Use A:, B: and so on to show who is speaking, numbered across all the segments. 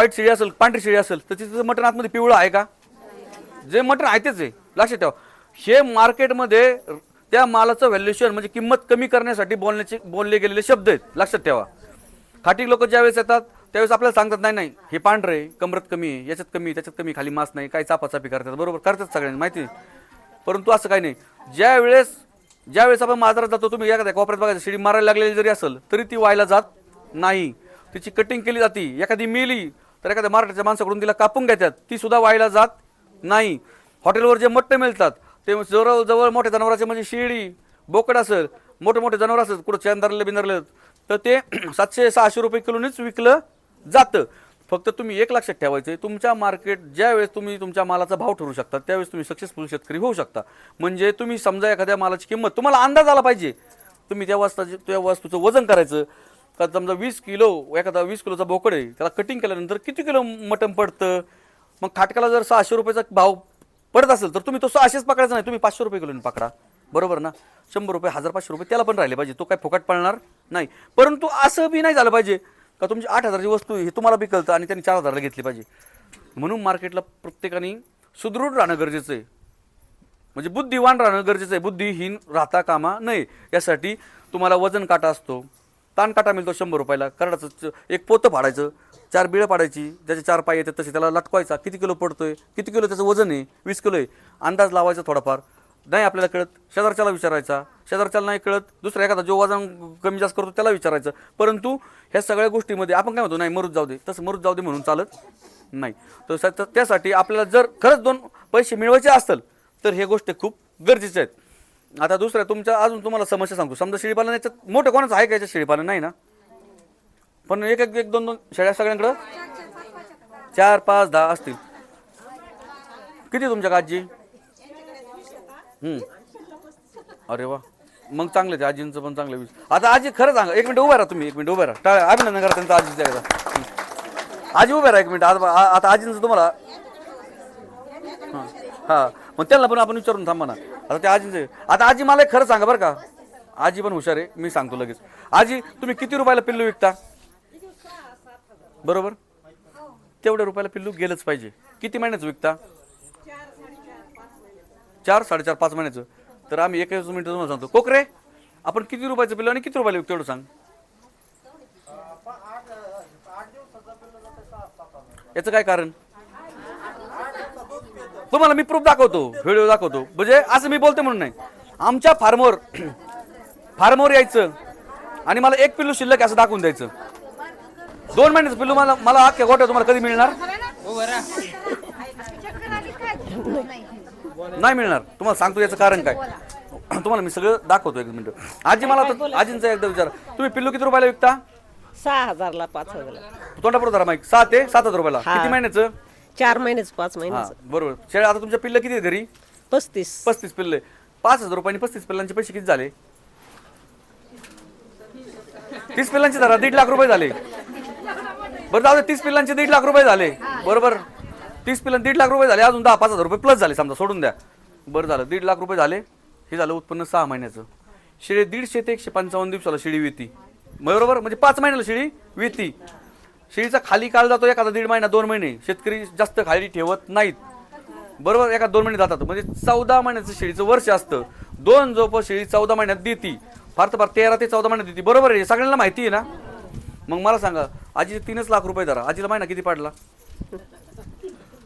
A: White शेळी असेल पांढरी शेळी असेल तर तिचं मटण आतमध्ये पिवळं आहे का? जे मटण आहे तेच आहे. लक्षात ठेवा. हे मार्केटमध्ये त्या मालाचं व्हॅल्युएशन म्हणजे किंमत कमी करण्यासाठी बोलण्याचे बोलले गेलेले शब्द आहेत. लक्षात ठेवा. खाटी लोक ज्यावेळेस येतात त्यावेळेस आपल्याला सांगतात नाही नाही हे पांढरे आहे, कमरत कमी आहे याच्यात कमी त्याच्यात कमी खाली मास नाही काही चापाचापी करतात. बरोबर करतात सगळ्यांनी माहिती आहे. परंतु असं काही नाही. ज्या वेळेस ज्या वेळेस आपण बाजारात जातो तुम्ही एखाद्या कोपऱ्यात बघायचं शिडी मारायला लागलेली जरी असेल तरी ती व्हायला जात नाही. तिची कटिंग केली जाते. एखादी मेली तर एखाद्या मराठीच्या माणसाकडून तिला कापून घेतात. ती सुद्धा व्हायला जात नाही. हॉटेलवर जे मट्ट मिळतात ते जवळ जवळ मोठ्या जनावराचे म्हणजे शिळी बोकड असेल मोठे मोठे जनावर असेल कुठं चंदरले बिंदरले तर ते सातशे सहाशे रुपये किलोनीच विकलं जातं. फक्त तुम्ही एक लक्षात ठेवायचं तुमच्या मार्केट ज्यावेळेस तुम्ही तुमच्या मालाचा भाव ठरू शकता त्यावेळेस तुम्ही सक्सेसफुल शेतकरी होऊ शकता. म्हणजे तुम्ही समजा एखाद्या मालाची किंमत तुम्हाला अंदाज आला पाहिजे. तुम्ही त्या वस्ताचे त्या वस्तूचं वजन करायचं का समजा वीस किलो एखादा वीस किलोचा बोकड आहे त्याला कटिंग केल्यानंतर किती किलो मटण पडतं? मग खाटकाला जर सहाशे रुपयाचा भाव पडत असेल तर तुम्ही तो सहाशेच पकडायचा नाही तुम्ही पाचशे रुपये किलोने पकडा. बरोबर ना? शंभर रुपये हजार पाचशे रुपये त्याला पण राहिले पाहिजे. तो काय फुकट पडणार नाही. परंतु असं बी नाही झालं पाहिजे का तुमची आठ हजारची वस्तू आहे, हे तुम्हाला बी कळतं आणि त्यांनी चार हजारला घेतली पाहिजे. म्हणून मार्केटला प्रत्येकाने सुदृढ राहणं गरजेचं आहे. म्हणजे बुद्धिवान राहणं गरजेचं आहे. बुद्धिहीन राहता कामा नये. यासाठी तुम्हाला वजन काटा असतो. ताण काटा मिळतो शंभर रुपयाला. करडाचं एक पोतं फाडायचं चार बिळं पाडायची ज्याचे चार पाय येतात तसे त्याला लटकवायचा. किती किलो पडतो आहे किती किलो त्याचं वजन आहे वीस किलो आहे. अंदाज लावायचा थोडाफार. नाही आपल्याला कळत शेजारच्याला विचारायचा. शेजारच्याला नाही कळत दुसरा एखादा जो वजन कमी जास्त करतो त्याला विचारायचं. परंतु ह्या सगळ्या गोष्टीमध्ये आपण काय म्हणतो नाही मरूत जाऊ दे. तसं मरूद जाऊ दे म्हणून चालत नाही. तर तर त्यासाठी आपल्याला जर खरंच दोन पैसे मिळवायचे असतील तर हे गोष्टी खूप गरजेचे आहेत. आता दुसरं तुमच्या अजून तुम्हाला समस्या सांगतो. समजा शेळीपालन याच्यात मोठं कोणाचं आहे का याच्यात शेळीपालन? नाही ना? पण एक एक एक दोन दोन शेळ्या सगळ्यांकडं? चार पाच दहा असतील. किती तुमच्या आजी? अरे वा. मग चांगलं ते आजींचं पण चांगलं वीस आता आजी खरं सांगा एक मिनिट उभा राहा तुम्ही एक मिनिट उभा राहा. टाळ्या अभिनंदन करा त्यांचं आजीचं एकदा. आजी उभे राहा एक मिनिट. आता आता आजींचं तुम्हाला हां. हां. मग त्यांना पण आपण विचारून थांबा ना. आता त्या आजींचे आता आजी मला एक खरं सांगा बरं का. आजी पण हुशार आहे. मी सांगतो लगेच. आजी तुम्ही किती रुपयाला पिल्लू विकता? बरोबर? तेवढ्या रुपयाला पिल्लू गेलंच पाहिजे. किती महिन्याचं विकता? चार साडेचार पाच महिन्याचं. तर आम्ही एक मिनिट तुम्हाला सांगतो. कोकरे आपण किती रुपयाचं पिल्लू आणि किती रुपयाला विकतो एवढं सांग. याचं काय कारण? तुम्हाला मी प्रूफ दाखवतो व्हिडिओ दाखवतो. म्हणजे असं मी बोलते म्हणून नाही. आमच्या फार्मवर फार्मवर यायचं आणि मला एक पिल्लू शिल्लक असं दाखवून द्यायचं. दोन महिन्याचं पिल्लू मला मला अख्ख्या गोट्या तुम्हाला कधी मिळणार? नाही मिळणार. तुम्हाला सांगतो याचं कारण काय. तुम्हाला मी सगळं दाखवतो एक मिनिट. आजी मला आजींचा एकदा विचार. तुम्ही पिल्लू किती रुपयाला विकता?
B: सहा हजारला पाच हजारला.
A: तोंडापुढे धरा माईक. सात ते सात हजार रुपयाला. किती महिन्याचं?
B: चार महिन्याच पाच
A: हा
B: महिन्याचं
A: बरोबर. शेळ्या आता तुमच्या पिल्लं किती आहे घरी?
B: पस्तीस.
A: पस्तीस पिल्ले. पाच हजार रुपयांनी पस्तीस पिल्लांचे पैसे किती झाले? तीस पिल्लांचे धरा दीड लाख रुपये झाले. बरं जाऊ दे तीस पिल्लांचे दीड लाख रुपये झाले. बरोबर. तीस पिल्लां दीड लाख रुपये झाले अजून दहा पाच हजार रुपये प्लस झाले समजा सोडून द्या. बरं झालं दीड लाख रुपये झाले. हे झालं उत्पन्न सहा महिन्याचं. शेळी दीडशे ते एकशे पंचावन्न दिवसाला शेळी विती. बरोबर? म्हणजे पाच महिन्याला शेळी विती. शेळीचा खाली काळ जातो एखादा दीड महिना दोन महिने. शेतकरी जास्त खाली ठेवत नाहीत. बरोबर? एका दोन महिने जातात. म्हणजे चौदा महिन्याचं शेळीचं वर्ष असतं. दोन झोप शेळी चौदा महिन्यात देती. फार तर फार तेरा ते चौदा महिन्यात देते. बरोबर आहे? सगळ्यांना माहिती आहे ना? मग मला सांगा आजी तीनच लाख रुपये धरा. आजीला महिना किती पाडला?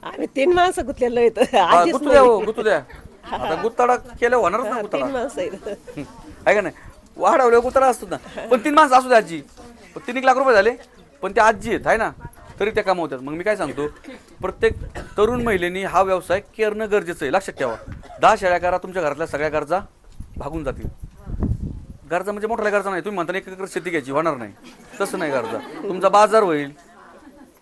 B: आम्ही तीन माणसं गुतलेलो
A: हा, गुत्तू द्या हो गुत्तू द्या. आता गुत्ताडा केलं होणारच ना गुत्ताडा हं. आहे का नाही? वाढवलं गुत्ताडा असतो ना. पण तीन माणसं असू द्या आजी. पण तीन एक लाख रुपये झाले. पण ते आजी आहेत आहे ना? तरी त्या कमावतात. मग मी काय सांगतो प्रत्येक तरुण महिलेनी हा व्यवसाय करणं गरजेचं आहे. लक्षात ठेवा. दहा शेळ्या करा तुमच्या घरातल्या सगळ्या गरजा भागून जातील. गरजा म्हणजे मोठ्या गरजा नाही. तुम्ही म्हणता एक एकर शेती घ्यायची होणार नाही. तसं नाही गरजा. तुमचा बाजार होईल.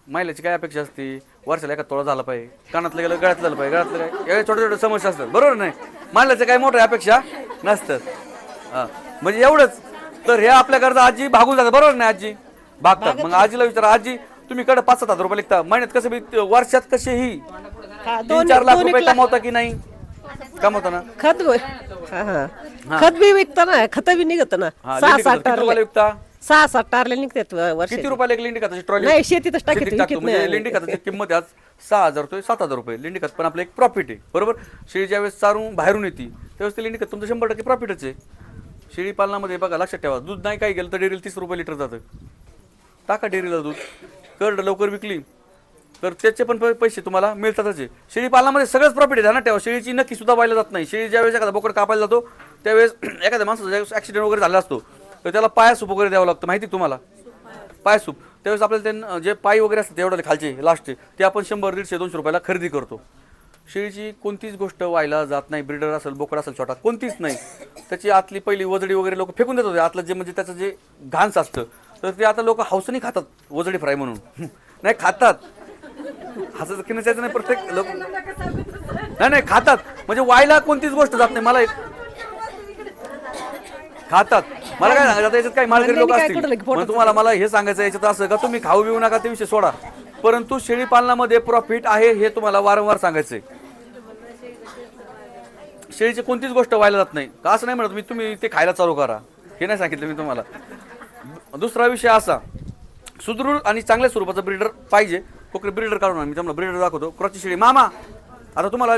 A: महिलाची काय अपेक्षा असते? वर्षाला एका तोळा झाला पाहिजे. कानातलं गेलं गळ्यात झालं पाहिजे. गळ्यातलं काय? या छोट्या छोट्या समस्या असतात. बरोबर नाही? महिलाच्या काय मोठ्या अपेक्षा नसतात. हां. म्हणजे एवढंच. तर हे आपल्या गरजा आजी भागून जातात. बरोबर नाही आजी? भागतात. मग आजीला विचारा आजी तुम्ही कडे पाच सात हजार रुपये लिखता. महिन्यात कसं बी वर्षात कसेही?
B: हा,
A: तीन
B: दोन
A: चार लाख
B: दोन एक
A: रुपये
B: लाख.
A: कमावता की नाही? कमावता ना?
B: खत हा, हा. खत बी विकत ना खत बी निघत ना.
A: हा
B: सहा? सात
A: किती रुपयाला विकता?
B: सहा सात टारले निघतात वर्ष
A: किती रुपयाला एक लेंडी खताची ट्रॉली?
B: नाही, शेतीतच टाकीत,
A: शेतीत टाकतो
B: विकत
A: म्हणजे
B: नाही.
A: लेंडी खताची किंमत आज सहा हजार रुपये सात हजार रुपये. लेंडी खत पण आपलं एक प्रॉफिट आहे बरोबर? शेळी ज्यावेळेस चारून बाहेरून येते त्यावेळेस ते लेंडी खत तुमचं शंभर टक्के प्रॉफिटच आहे. शेळी पालनामध्ये बघा लक्षात ठेवा दूध नाही काय गेलं तर डेअरीला तीस रुपये लिटर जातं. टाका डेअरीला दूध. करड लवकर विकली. तर त्याचे पण पैसे तुम्हाला मिळतातच आहे. शेळी पालनामध्ये सगळंच प्रॉफिट आहे. ना ठेवा. शेळीची नक्की सुद्धा पाहिलं जात नाही. शेळी ज्यावेळेस एखादा बोकड कापायला जातो त्यावेळेस एखाद्या माणसाचा ॲक्सिडेंट वगैरे झाला असतो तर त्याला पाया सूप वगैरे द्यावं लागतं. माहिती तुम्हाला? पाय सूप. त्यावेळेस आपल्याला त्यांना जे पाय वगैरे असतात एवढे खालचे लास्टचे ते आपण शंभर दीडशे दोनशे रुपयाला खरेदी करतो. शेळीची कोणतीच गोष्ट व्हायला जात नाही. ब्रिडर असेल बोकड असेल छोटा कोणतीच नाही. त्याची आतली पहिली वजडी वगैरे लोक फेकून देत होते आतलं जे म्हणजे त्याचं जे घाणस असतं तर ते आता लोक हौसनी खातात वजडी फ्राय म्हणून. नाही खातात. हसत किनायचं नाही प्रत्येक लोक नाही नाही खातात. म्हणजे व्हायला कोणतीच गोष्ट जात नाही. मला एक खातात. मला काय सांगायचं आता याच्यात काही मालकरी लोक असतील.
B: की
A: तुम्हाला मला हे सांगायचं याच्यात असं का? तुम्ही खाऊ बिऊ नका ते विषय सोडा. परंतु शेळी पालनामध्ये प्रॉफिट आहे हे तुम्हाला वारंवार सांगायचंय. शेळीची कोणतीच गोष्ट व्हायला जात नाही. का असं नाही म्हणत मी तुम्ही ते खायला चालू करा. हे नाही सांगितलं मी तुम्हाला. दुसरा विषय असा. सुदृढ आणि चांगल्या स्वरूपाचा ब्रीडर पाहिजे. कोकणी ब्रीडर काढून आम्ही मी ब्रीडर दाखवतो. क्रॉची शेळी. मामा आता तुम्हाला